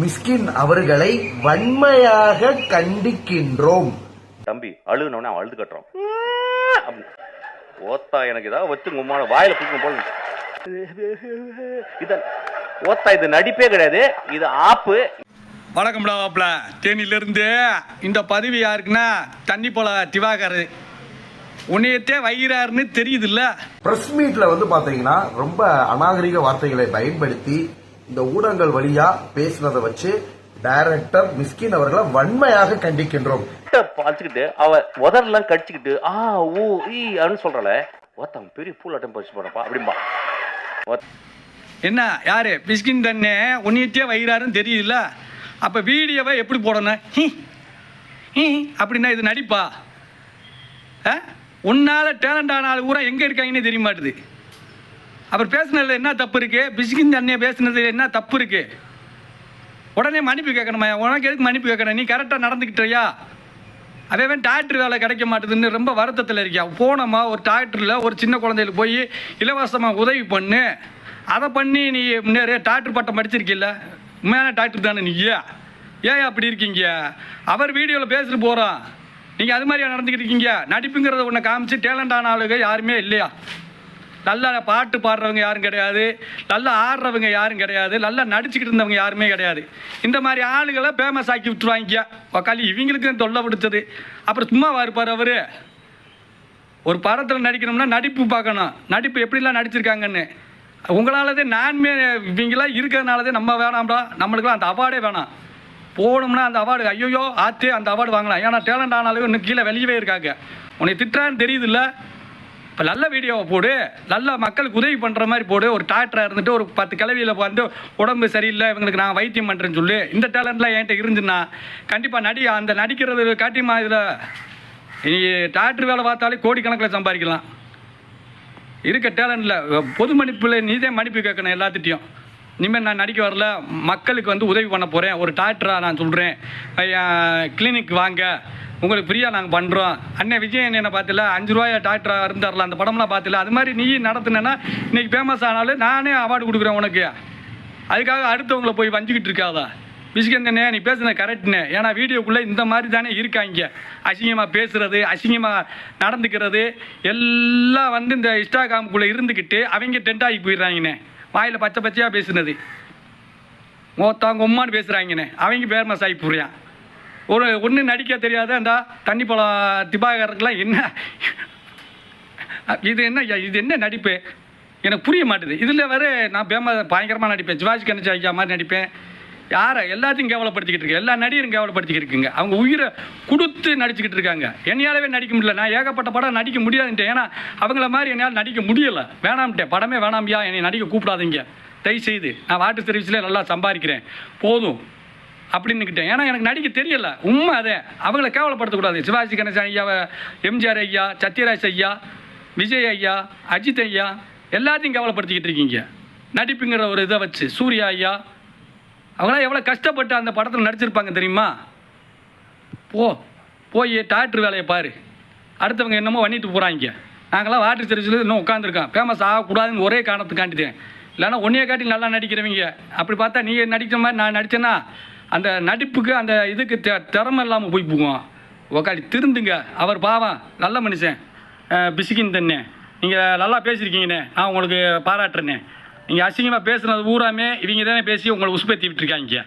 மிஸ்கின் அவர்களை வன்மையாக கண்டிக்கின்றோம். தம்பி அழுகுனவனே அவன் அழுது அப்படி. ஓத்தா எனக்கு ஏதாவது வச்சு உம்மான வாயில பிடிக்கும் போல இத ஓத்தா இது நடிப்பே கிடையாது. இது ஆப்பு. வணக்கம்டா வாப்ல தேனியிலிருந்து இந்த பதவி யாருக்குன்னா தண்ணி போல திவாகர். உன்னையத்தே வைகிறாருன்னு தெரியுதுல்ல? பிரஸ் மீட்ல வந்து பாத்தீங்கன்னா ரொம்ப அநாகரிக வார்த்தைகளை பயன்படுத்தி இந்த ஊடகங்கள் வழியா பேசுனதை வச்சு டைரக்டர் மிஸ்கின் அவர்களை வன்மையாக கண்டிக்கின்றோம். பாய்ச்சிக்கிட்டு அவ உதரெல்லாம் கடிச்சுக்கிட்டு ஆ ஊ ஈ அப்படின்னு சொல்றல அவன் பெரிய பூலாட்டம் பறிச்சு போறப்பா அப்படிம்பா. என்ன யாரு? பிஸ்கின் தண்ணே உன்னையத்தே வைகிறாருன்னு தெரியுதுல்ல? அப்போ வீடியோவை எப்படி போடணும்? அப்படின்னா இது நடிப்பா? ஆ? உன்னால டேலண்ட் ஆன ஆள் பூரா எங்கே இருக்காங்கன்னு தெரிய மாட்டுது. அப்புறம் பேசினதில் என்ன தப்பு இருக்கு? பிஸ்கின் தண்ணியை பேசுனதுல என்ன தப்பு இருக்கு? உடனே மன்னிப்பு கேட்கணுமா? உனக்கு எதுக்கு மன்னிப்பு கேட்கணும்? நீ கரெக்டாக நடந்துக்கிட்டியா மாதிரி டாக்டர் வேலை கிடைக்க மாட்டுதுன்னு ரொம்ப வருத்தத்தில் இருக்கியா? போனோமா ஒரு டாக்டரில் ஒரு சின்ன குழந்தைகளுக்கு போய் இலவசமாக உதவி பண்ணு. அதை பண்ணி நீ முன்னேற டாக்டர் பட்டம் படிச்சிருக்கில்ல? உண்மையான டாக்டர் தானே நீங்க ஏன் அப்படி இருக்கீங்க? அவர் வீடியோவில் பேசிட்டு போகிறோம் நீங்கள் அது மாதிரியா நடந்துக்கிட்டு இருக்கீங்க? நடிப்புங்கிறத ஒன்று காமிச்சு டேலண்ட் ஆன ஆளுங்க யாருமே இல்லையா? நல்லா பாட்டு பாடுறவங்க யாரும் கிடையாது. நல்லா ஆடுறவங்க யாரும் கிடையாது. நல்லா நடிச்சுக்கிட்டு இருந்தவங்க யாருமே கிடையாது. இந்த மாதிரி ஆளுகளை ஃபேமஸ் ஆக்கி விட்டுருவாங்க. உக்காலி இவங்களுக்கு தொல்லை பிடிச்சது அப்புறம் சும்மா இருப்பார் அவர். ஒரு படத்தில் நடிக்கணும்னா நடிப்பு பார்க்கணும். நடிப்பு எப்படிலாம் நடிச்சிருக்காங்கன்னு. உங்களால் தான் நான்மே இவங்களாம் இருக்கிறதுனாலதே நம்ம வேணாம்டா. நம்மளுக்குலாம் அந்த அவார்டே வேணாம். போகணும்னா அந்த அவார்டு ஐயோயோ ஆத்தே அந்த அவார்டு வாங்கலாம். ஏன்னா டேலண்ட் ஆனாலும் இன்னும் கீழே வெளியவே இருக்காங்க. உன்னை திட்டுறான்னு தெரியுதுல்ல. இப்போ நல்ல வீடியோவை போடு நல்ல மக்களுக்கு உதவி பண்ணுற மாதிரி போடு ஒரு டாக்டராக இருந்துட்டு ஒரு பத்து கிளவியில் வந்து உடம்பு சரியில்லை இவங்களுக்கு நான் வைத்தியம் பண்ணுறேன்னு சொல்லி. இந்த டேலண்ட்லாம் என்கிட்ட இருந்துன்னா கண்டிப்பாக நடி அந்த நடிக்கிறது காட்டியமா இதில். நீ டாக்டர் வேலை பார்த்தாலே கோடிக்கணக்கில் சம்பாதிக்கலாம். இருக்க டேலண்டில் பொது மன்னிப்பில் நீதே மன்னிப்பு கேட்கணும் எல்லாத்திட்டையும் இனிமேல் நான் நடிக்க வரல மக்களுக்கு வந்து உதவி பண்ண போகிறேன் ஒரு டாக்டராக நான் சொல்கிறேன் கிளினிக் வாங்க. உங்களுக்கு ஃப்ரீயாக நாங்கள் பண்ணுறோம் அண்ணன் விஜய் என்ன பார்த்துல அஞ்சு ரூபாய் டாக்டராக இருந்தார்ல அந்த படம்லாம் பார்த்துல. அது மாதிரி நீ நடத்தினேன்னா இன்னைக்கு ஃபேமஸ் ஆனாலும் நானே அவார்டு கொடுக்குறேன் உனக்கு. அதுக்காக அடுத்தவங்கள போய் வஞ்சிக்கிட்டு இருக்காதா. விசிகந்தனே நீ பேசுனது கரெக்ட்னு ஏன்னா வீடியோக்குள்ளே இந்த மாதிரி தானே இருக்காங்க. அசிங்கமாக பேசுகிறது அசிங்கமாக நடந்துக்கிறது எல்லாம் வந்து இந்த இன்ஸ்டாகிராமுக்குள்ளே இருந்துக்கிட்டு அவங்க டென்ட் ஆகி போயிடுறாங்கண்ணே. வாயில் பச்சை பச்சையாக பேசுனது. மோத்தாங்க உம்மான்னு பேசுகிறாங்கண்ணே அவங்க ஃபேமஸ் ஆகி போடுறான் ஒரு ஒன்று நடிக்க தெரியாத அந்த தண்ணி பழம் திபாகருக்கெல்லாம் என்ன? இது என்ன ஐயா, இது என்ன நடிப்பு? எனக்கு புரிய மாட்டுது. இதில் வேறு நான் பேம பயங்கரமாக நடிப்பேன். சிவாஜி கணேஷ் ஐயா மாதிரி நடிப்பேன். யாரை எல்லாத்தையும் கேவலப்படுத்திக்கிட்டு இருக்கு. எல்லா நடிகரும் கேவலப்படுத்திக்கிட்டு இருக்குங்க. அவங்க உயிரை கொடுத்து நடிச்சுக்கிட்டு இருக்காங்க. என்னையாலவே நடிக்க முடியல. நான் ஏகப்பட்ட படம் நடிக்க முடியாதுன்ட்டேன். ஏன்னா அவங்கள மாதிரி என்னால் நடிக்க முடியலை. வேணாம்ட்டேன். படமே வேணாமியா. என்னை நடிக்க கூப்பிடாதீங்க. தயவு செய்து நான் வாட்டர் சர்வீஸில் நல்லா சம்பாதிக்கிறேன். போதும். அப்படின்னுக்கிட்டேன் ஏன்னா எனக்கு நடிக்க தெரியல. உண்மை அதே. அவங்கள கேவலப்படுத்தக்கூடாது. சிவாஜி கணேசன் ஐயாவை எம்ஜிஆர் ஐயா சத்யராஜ் ஐயா விஜய் ஐயா அஜித் ஐயா எல்லாத்தையும் கேவலப்படுத்திக்கிட்டு இருக்கீங்க. நடிப்புங்கிற ஒரு இதை வச்சு சூர்யா ஐயா அவங்களாம் எவ்வளோ கஷ்டப்பட்டு அந்த படத்தில் நடிச்சிருப்பாங்க தெரியுமா? போ போய் டாக்டர் வேலையை பாரு. அடுத்தவங்க என்னமோ பண்ணிட்டு போகிறாங்க நாங்களாம் வாட்டர் சர்வீஸில் இன்னும் உட்காந்துருக்கோம் ஃபேமஸ் ஆகக்கூடாதுன்னு ஒரே காரணத்துக்காண்டிட்டேன் இல்லைன்னா ஒன்றைய காட்டி நல்லா நடிக்கிறவங்க. அப்படி பார்த்தா நீ நடிக்கிற மாதிரி நான் நடித்தேன்னா அந்த நடிப்புக்கு அந்த இதுக்கு தெ திறமை இல்லாமல் போய் போகும் உக்காடி திருந்துங்க. அவர் பாவம் நல்ல மனுஷன். பிசிக்கின் தண்ணே நீங்கள் நல்லா பேசியிருக்கீங்கண்ணே. நான் உங்களுக்கு பாராட்டுறேண்ணே. நீங்கள் அசிங்கமாக பேசுனது பூராமே இவங்க தானே பேசி உங்களை உசுப்பேற்றி விட்டுருக்காங்க